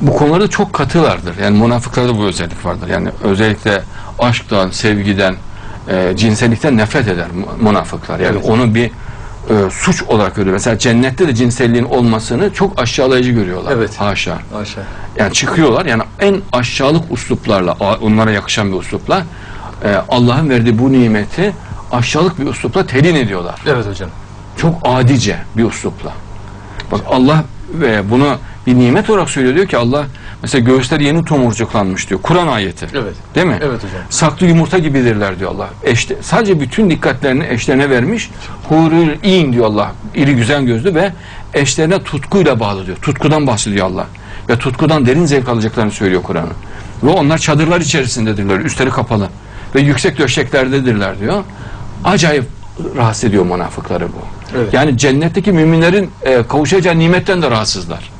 bu konularda çok katılardır. Yani münafıklarda bu özellik vardır. Yani özellikle aşktan, sevgiden, e, cinsellikten nefret eder münafıklar. Yani Evet. onu bir e, suç olarak görüyor. Mesela cennette de cinselliğin olmasını çok aşağılayıcı görüyorlar. Evet. Haşa. Aşağı. Yani çıkıyorlar yani en aşağılık usluplarla, onlara yakışan bir uslupla e, Allah'ın verdiği bu nimeti aşağılık bir uslupla telin ediyorlar. Evet hocam. Çok adice bir uslupla. Bak Allah ve bunu bir nimet olarak söylüyor diyor ki Allah mesela göğüsler yeni tomurcuklanmış diyor. Kur'an ayeti. Evet. Değil mi? Evet hocam. Saklı yumurta gibidirler diyor Allah. Eşte, sadece bütün dikkatlerini eşlerine vermiş. Hurul in diyor Allah. İri güzel gözlü ve eşlerine tutkuyla bağlı diyor. Tutkudan bahsediyor Allah. Ve tutkudan derin zevk alacaklarını söylüyor Kur'an'ın. Ve onlar çadırlar içerisindedirler. Üstleri kapalı. Ve yüksek döşeklerdedirler diyor. Acayip rahatsız ediyor münafıkları bu. Evet. Yani cennetteki müminlerin e, kavuşacağı nimetten de rahatsızlar.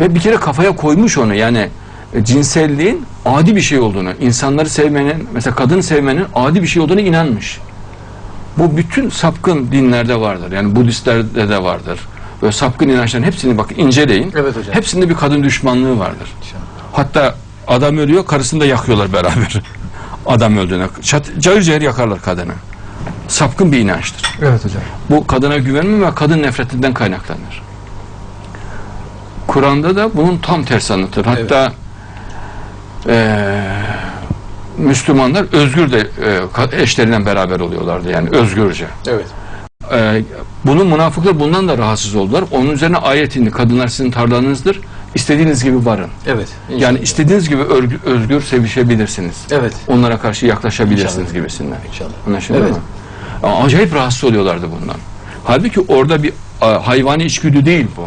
Ve bir kere kafaya koymuş onu yani e, cinselliğin adi bir şey olduğunu, insanları sevmenin, mesela kadını sevmenin adi bir şey olduğunu inanmış. Bu bütün sapkın dinlerde vardır. Yani Budistlerde de vardır. Böyle sapkın inançların hepsini bak inceleyin. Evet hocam. Hepsinde bir kadın düşmanlığı vardır. Hatta adam ölüyor, karısını da yakıyorlar beraber. adam öldüğüne. Çat, cayır cayır yakarlar kadını. Sapkın bir inançtır. Evet hocam. Bu kadına güvenme ve kadın nefretinden kaynaklanır. Kur'an'da da bunun tam tersi anlatır. Hatta eee, Müslümanlar özgür de ka- eşlerinden beraber oluyorlardı yani özgürce. Evet. Eee, bunun münafıklar bundan da rahatsız oldular. Onun üzerine ayet indi. Kadınlar sizin tarlanızdır. İstediğiniz gibi varın. Evet. Yani İnşallah. istediğiniz gibi örgü- özgür sevişebilirsiniz. Evet. Onlara karşı yaklaşabilirsiniz İnşallah. gibisinden. İnşallah. Anlaşıldı Evet. mı? Ama Acayip rahatsız oluyorlardı bundan. Halbuki orada bir hayvani içgüdü değil bu.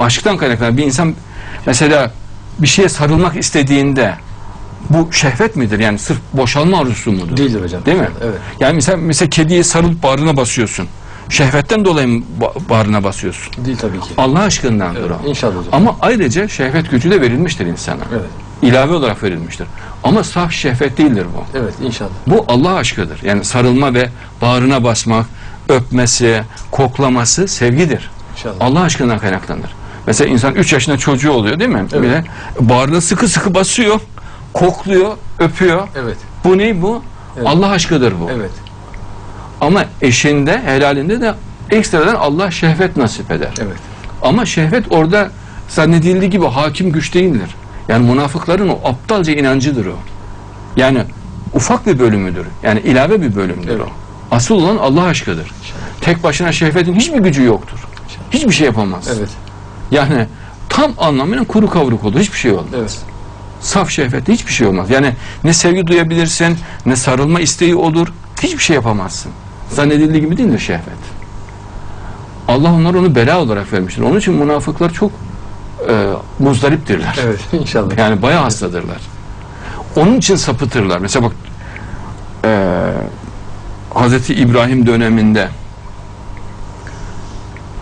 Aşktan kaynaklanan bir insan mesela bir şeye sarılmak istediğinde bu şehvet midir? Yani sırf boşalma arzusu mudur? Değildir hocam. Değil mi? Evet. Yani mesela, mesela kediye sarılıp bağrına basıyorsun. Şehvetten dolayı mı ba- bağrına basıyorsun? Değil tabii ki. Allah aşkındandır Evet. o. İnşallah hocam. Ama ayrıca şehvet gücü de verilmiştir insana. Evet. İlave olarak verilmiştir. Ama saf şehvet değildir bu. Evet inşallah. Bu Allah aşkıdır. Yani sarılma ve bağrına basmak, öpmesi, koklaması sevgidir. İnşallah. Allah aşkından kaynaklanır. Mesela insan 3 yaşında çocuğu oluyor değil mi? Evet. Bir de bağrına sıkı sıkı basıyor, kokluyor, öpüyor. Evet. Bu ne bu? Evet. Allah aşkıdır bu. Evet. Ama eşinde, helalinde de ekstradan Allah şehvet nasip eder. Evet. Ama şehvet orada zannedildiği gibi hakim güç değildir. Yani münafıkların o aptalca inancıdır o. Yani ufak bir bölümüdür. Yani ilave bir bölümdür Evet. o. Asıl olan Allah aşkıdır. Tek başına şehvetin hiçbir gücü yoktur. Hiçbir şey yapamaz. Evet. Yani tam anlamıyla kuru kavruk olur. Hiçbir şey olmaz. Evet. Saf şehvette hiçbir şey olmaz. Yani ne sevgi duyabilirsin, ne sarılma isteği olur. Hiçbir şey yapamazsın. Zannedildiği gibi değildir şehvet. Allah onlara onu bela olarak vermiştir. Onun için münafıklar çok e, muzdariptirler. Evet. İnşallah. Yani bayağı hastadırlar. Onun için sapıtırlar. Mesela bak e, Hazreti İbrahim döneminde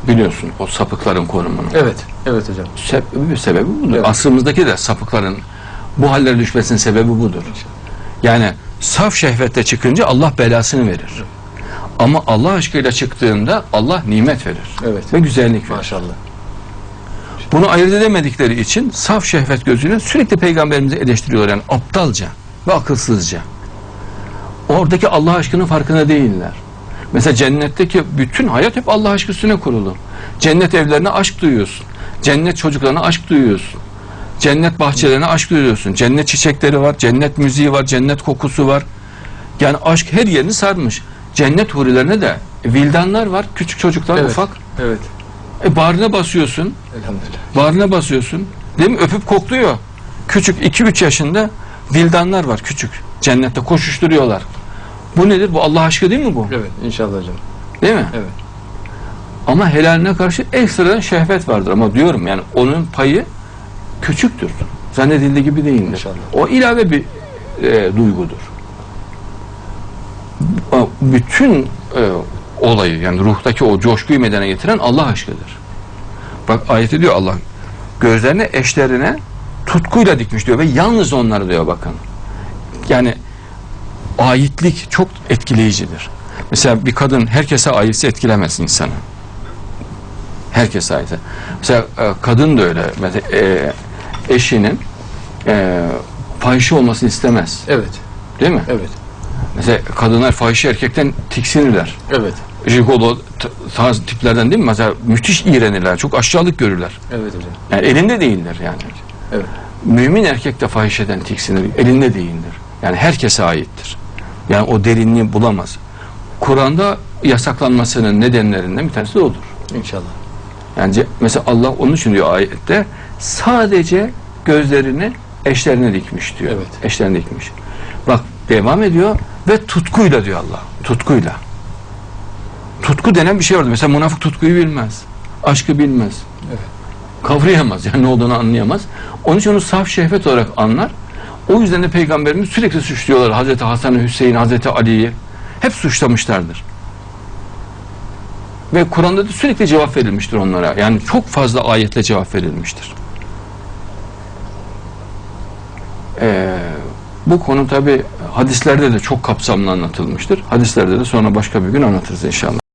biliyorsun o sapıkların konumunu. Evet. Evet hocam. Sebebi, sebebi budur. Evet. Asrımızdaki de sapıkların bu hallere düşmesinin sebebi budur. Yani saf şehvette çıkınca Allah belasını verir. Ama Allah aşkıyla çıktığında Allah nimet verir. Evet. Ve güzellik verir. Maşallah. Bunu ayırt edemedikleri için saf şehvet gözüyle sürekli peygamberimizi eleştiriyorlar yani aptalca ve akılsızca. Oradaki Allah aşkının farkında değiller. Mesela cennetteki bütün hayat hep Allah aşkı üstüne kurulu. Cennet evlerine aşk duyuyorsun. Cennet çocuklarına aşk duyuyorsun. Cennet bahçelerine aşk duyuyorsun. Cennet çiçekleri var, cennet müziği var, cennet kokusu var. Yani aşk her yerini sarmış. Cennet hurilerine de vildanlar var, küçük çocuklar Evet. ufak. Evet. E bağrına basıyorsun, Elhamdülillah. Bağrına basıyorsun. Değil mi? Öpüp kokluyor. Küçük 2-3 yaşında vildanlar var küçük. Cennette koşuşturuyorlar. Bu nedir? Bu Allah aşkı değil mi bu? Evet. İnşallah hocam. Değil mi? Evet. Ama helaline karşı ekstradan şehvet vardır. Ama diyorum yani onun payı küçüktür. Zannedildiği gibi değildir. İnşallah. O ilave bir e, duygudur. Bütün e, olayı yani ruhtaki o coşkuyu medene getiren Allah aşkıdır. Bak ayet diyor Allah gözlerine eşlerine tutkuyla dikmiş diyor ve yalnız onları diyor bakın. Yani aitlik çok etkileyicidir. Mesela bir kadın herkese aitse etkilemez insanı. Herkese aitse. Mesela e, kadın da öyle. Mesela e, eşinin e, fahişe olmasını istemez. Evet. Değil mi? Evet. Mesela kadınlar fahişe erkekten tiksinirler. Evet. Jigolo t- tarz tiplerden değil mi? Mesela müthiş iğrenirler. Çok aşağılık görürler. Evet hocam. Yani elinde değildir yani. Evet. Mümin erkek de fahişeden tiksinir. Elinde değildir. Yani herkese aittir. Yani o derinliği bulamaz. Kur'an'da yasaklanmasının nedenlerinden bir tanesi de odur. İnşallah. Yani mesela Allah onun için diyor ayette sadece gözlerini eşlerine dikmiş diyor. Evet. Eşlerine dikmiş. Bak devam ediyor ve tutkuyla diyor Allah. Tutkuyla. Tutku denen bir şey vardır. Mesela münafık tutkuyu bilmez. Aşkı bilmez. Evet. Kavrayamaz. Yani ne olduğunu anlayamaz. Onun için onu saf şehvet olarak anlar. O yüzden de peygamberimiz sürekli suçluyorlar. Hazreti Hasan, Hüseyin, Hazreti Ali'yi. Hep suçlamışlardır. Ve Kur'an'da da sürekli cevap verilmiştir onlara. Yani çok fazla ayetle cevap verilmiştir. Ee, bu konu tabi hadislerde de çok kapsamlı anlatılmıştır. Hadislerde de sonra başka bir gün anlatırız inşallah.